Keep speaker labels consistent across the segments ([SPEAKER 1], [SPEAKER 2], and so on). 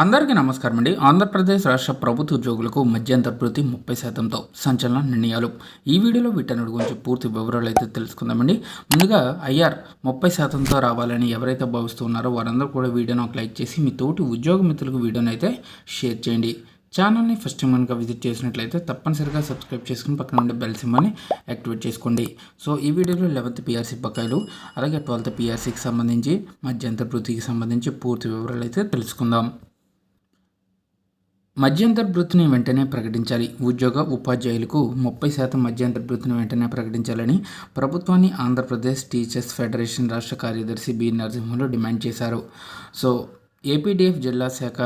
[SPEAKER 1] అందరికీ నమస్కారం అండి. ఆంధ్రప్రదేశ్ రాష్ట్ర ప్రభుత్వ ఉద్యోగులకు మధ్యంతర భృతి ముప్పై శాతంతో సంచలన నిర్ణయాలు. ఈ వీడియోలో వీటన్నిటి గురించి పూర్తి వివరాలు అయితే తెలుసుకుందామండి ముందుగా ఐఆర్ ముప్పై శాతంతో రావాలని ఎవరైతే భావిస్తున్నారో వారందరూ కూడా వీడియోను ఒక లైక్ చేసి మీ తోటి ఉద్యోగ మిత్రులకు వీడియోని అయితే షేర్ చేయండి. ఛానల్ని ఫస్ట్ టైం కనుక విజిట్ చేసినట్లయితే తప్పనిసరిగా సబ్స్క్రైబ్ చేసుకుని పక్కన ఉండే బెల్ సింబల్ని యాక్టివేట్ చేసుకోండి. సో ఈ వీడియోలో లెవెన్త్ పిఆర్సీ బకాయిలు అలాగే ట్వెల్త్ పిఆర్సీకి సంబంధించి మధ్యంతర భృతికి సంబంధించి పూర్తి వివరాలు అయితే తెలుసుకుందాం. మధ్యంతర భృతిని వెంటనే ప్రకటించాలి. ఉద్యోగ ఉపాధ్యాయులకు ముప్పై శాతం మధ్యంతర భృతిని వెంటనే ప్రకటించాలని ప్రభుత్వాన్ని ఆంధ్రప్రదేశ్ టీచర్స్ ఫెడరేషన్ రాష్ట్ర కార్యదర్శి బి నరసింహులు డిమాండ్ చేశారు. సో ఏపీడీఎఫ్ జిల్లా శాఖ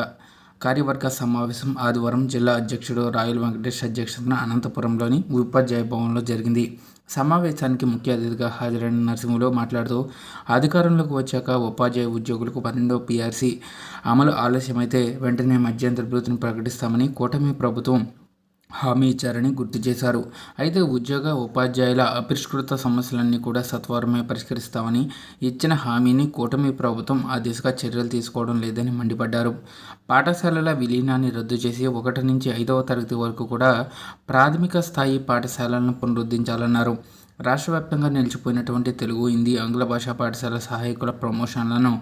[SPEAKER 1] కార్యవర్గ సమావేశం ఆదివారం జిల్లా అధ్యక్షుడు రాయల్ వెంకటేష్ అధ్యక్షతన అనంతపురంలోని ఉపాధ్యాయ భవన్లో జరిగింది. సమావేశానికి ముఖ్య అతిథిగా హాజరైన నరసింహులు మాట్లాడుతూ అధికారంలోకి వచ్చాక ఉపాధ్యాయ ఉద్యోగులకు పన్నెండో పీఆర్సీ అమలు ఆలస్యమైతే వెంటనే మధ్యంతర భృతిని ప్రకటిస్తామని కూటమి ప్రభుత్వం హామీ ఇచ్చారని గుర్తు చేశారు. అయితే ఉద్యోగ ఉపాధ్యాయుల అపరిష్కృత సమస్యలన్నీ కూడా సత్వరమే పరిష్కరిస్తామని ఇచ్చిన హామీని కూటమి ప్రభుత్వం ఆ దిశగా చర్యలు తీసుకోవడం లేదని మండిపడ్డారు. పాఠశాలల విలీనాన్ని రద్దు చేసి ఒకటి నుంచి ఐదవ తరగతి వరకు కూడా ప్రాథమిక స్థాయి పాఠశాలలను పునరుద్ధరించాలన్నారు. రాష్ట్ర వ్యాప్తంగా నిలిచిపోయినటువంటి తెలుగు హిందీ ఆంగ్ల భాషా పాఠశాల సహాయకుల ప్రమోషన్లను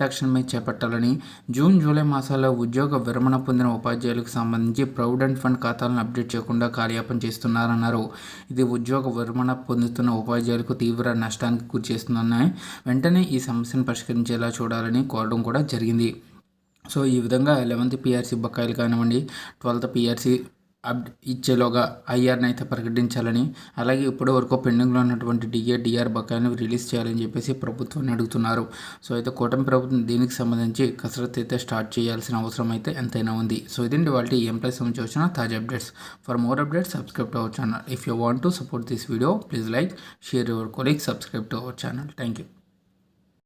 [SPEAKER 1] తక్షణమే చేపట్టాలని జూన్ జూలై మాసాల్లో ఉద్యోగ విరమణ పొందిన ఉపాధ్యాయులకు సంబంధించి ప్రొవిడెంట్ ఫండ్ ఖాతాలను అప్డేట్ చేయకుండా కార్యాపం చేస్తున్నారన్నారు. ఇది ఉద్యోగ విరమణ పొందుతున్న ఉపాధ్యాయులకు తీవ్ర నష్టానికి గురిచేస్తుందని వెంటనే ఈ సమస్యను పరిష్కరించేలా చూడాలని కోరడం కూడా జరిగింది. సో ఈ విధంగా లెవెన్త్ పిఆర్సీ బకాయిలు కానివ్వండి ట్వెల్త్ పిఆర్సీ అప్ ఇచ్చేలోగా ఐఆర్ని అయితే ప్రకటించాలని అలాగే ఇప్పటి వరకు పెండింగ్లో ఉన్నటువంటి డిఏ డిఆర్ బకాయిలను రిలీజ్ చేయాలని చెప్పేసి ప్రభుత్వాన్ని అడుగుతున్నారు. సో అయితే కూటమి ప్రభుత్వం దీనికి సంబంధించి కసరత్తు అయితే స్టార్ట్ చేయాల్సిన అవసరం అయితే ఎంతైనా ఉంది. సో ఇదండి వాళ్ళ ఎంప్లాయీస్ నుంచి వచ్చిన తాజా updates. For more updates subscribe to our channel. If you want to support this video please like share your colleague subscribe to our channel. Thank you